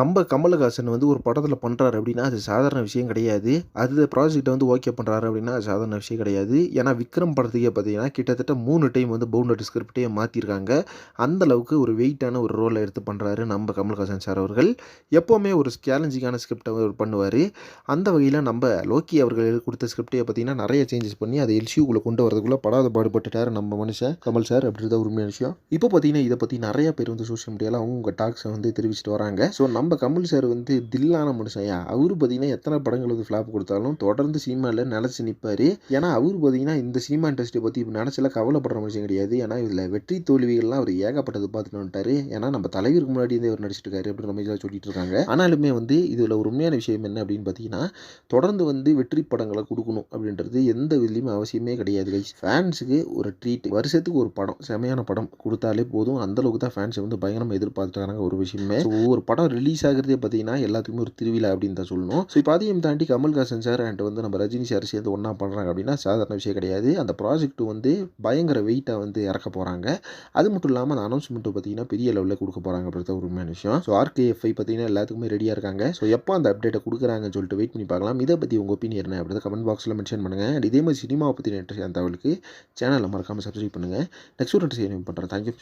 நம்ம கமலஹாசன் வந்து ஒரு படத்தில் பண்ணுறாரு அப்படின்னா அது சாதாரண விஷயம் கிடையாது. அது ப்ராஜெக்ட்டை வந்து ஓகே பண்ணுறாரு அப்படின்னா அது சாதாரண விஷயம் கிடையாது. ஏன்னா விக்ரம் படத்துக்கே பார்த்தீங்கன்னா கிட்டத்தட்ட மூணு டைம் வந்து பவுண்டரி ஸ்கிரிப்டே மாற்றிருக்காங்க அந்தளவுக்கு ஒரு வெயிட்டான ஒரு ரோலை எடுத்து பண்ணுறாரு நம்ம கமல்ஹாசன் சார் அவர்கள். எப்போவுமே ஒரு சேலஞ்சிங்கான ஸ்கிரிப்டை அவர் பண்ணுவார். அந்த வகையில் நம்ம லோக்கி அவர்கள் கொடுத்த ஸ்கிரிப்டே பார்த்தீங்கன்னா நிறைய சேஞ்சஸ் பண்ணி அதை எல்சியூக்குள்ளே கொண்டு வரதுக்குள்ளே படாத பாடுபட்டுட்டார் நம்ம மனுஷன் கமல் சார் அப்படின்றத உண்மையான விஷயம். இப்போ பார்த்தீங்கன்னா இதை பற்றி நிறைய பேர் வந்து சோஷியல் மீடியாவில் அவங்க டாக்ஸை வந்து தெரிவிச்சிட்டு வராங்க. ஸோ நம்ம கமல் சார் வந்து தில்லான மனுஷன்யா. அவர் பார்த்தீங்கன்னா எத்தனை படங்கள் வந்து ஃப்ளாப் கொடுத்தாலும் தொடர்ந்து சினிமாவில் நினச்சி நிற்பார் ஏன்னா அவர் பார்த்தீங்கன்னா இந்த சினிமா இண்டஸ்ட்ரியை பற்றி இப்போ நினச்சல கவலைப்படுற மனுஷன் கிடையாது. ஏன்னா இதில் வெற்றி தோல்விகள்லாம் அவர் ஏகப்பட்டது பார்த்துட்டு ஏன்னா நம்ம தலைவருக்கு முன்னாடி இருந்தே அவர் நடிச்சிட்டு இருக்காரு அப்படின்ற மாதிரி சொல்லிட்டு இருக்காங்க. ஆனாலுமே வந்து இதில் ஒரு உண்மையான விஷயம் என்ன அப்படின்னு பார்த்தீங்கன்னா தொடர்ந்து வந்து வெற்றி படங்களை கொடுக்கணும் அப்படின்றது எந்த விதத்துலையுமே அவசியமே கிடையாது கைஸ் ஃபேன்ஸுக்கு ஒரு ட்ரீட் வருஷத்துக்கு ஒரு படம் செமையான படம் கொடுத்தாலே போதும். அந்த அளவுக்கு தான் ஃபேன்ஸை வந்து பயங்கரமாக எதிர்பார்த்துட்டாங்க ஒரு விஷயமே. ஒவ்வொரு படம் ரிலீஸ் ஆகிறதே பார்த்தீங்கன்னா எல்லாத்துக்குமே ஒரு திருவிழா அப்படின்னு தான் சொல்லணும். ஸோ இப்போ அதையும் தாண்டி கமல்ஹாசன் சார் அண்ட் வந்து நம்ம ரஜினி சார் சேர்ந்து ஒன்றா பண்ணுறாங்க அப்படின்னா சாதாரண விஷயம் கிடையாது. அந்த ப்ராஜெக்ட் வந்து பயங்கர வெயிட்டாக வந்து இறக்க போகிறாங்க அது மட்டும் இல்லாமல் அந்த அனௌன்ஸ்மெண்ட்டு பார்த்தீங்கன்னா பெரிய லெவலில் கொடுக்க போகிறாங்க அப்படின்றத ஒரு உண்மையான விஷயம். ஸோ ஆர்கேஎஃப்ஐ பார்த்தீங்கன்னா எல்லாத்துக்குமே ரெடியாக இருக்காங்க. ஸோ எப்போ அந்த அப்டேட்டை கொடுக்குறாங்கன்னு சொல்லிட்டு வெயிட் பண்ணி பார்க்கலாம். இதை பற்றி உங்கள் ஒப்பீனியன் என்ன அப்படி கமெண்ட் பாக்ஸில் மென்ஷன் பண்ணுங்கள் அண்ட் இதே மாதிரி சினிமாவை பற்றி இன்ட்ரெஸ்ட் தகவலுக்கு சேனலில் மறக்காமல் சப்ஸ்கிரைப் பண்ணுங்கள் நெக்ஸ்ட் ஒரு இன்ட்ரெஸ்ட் பண்ணுறேன் தேங்க்யூ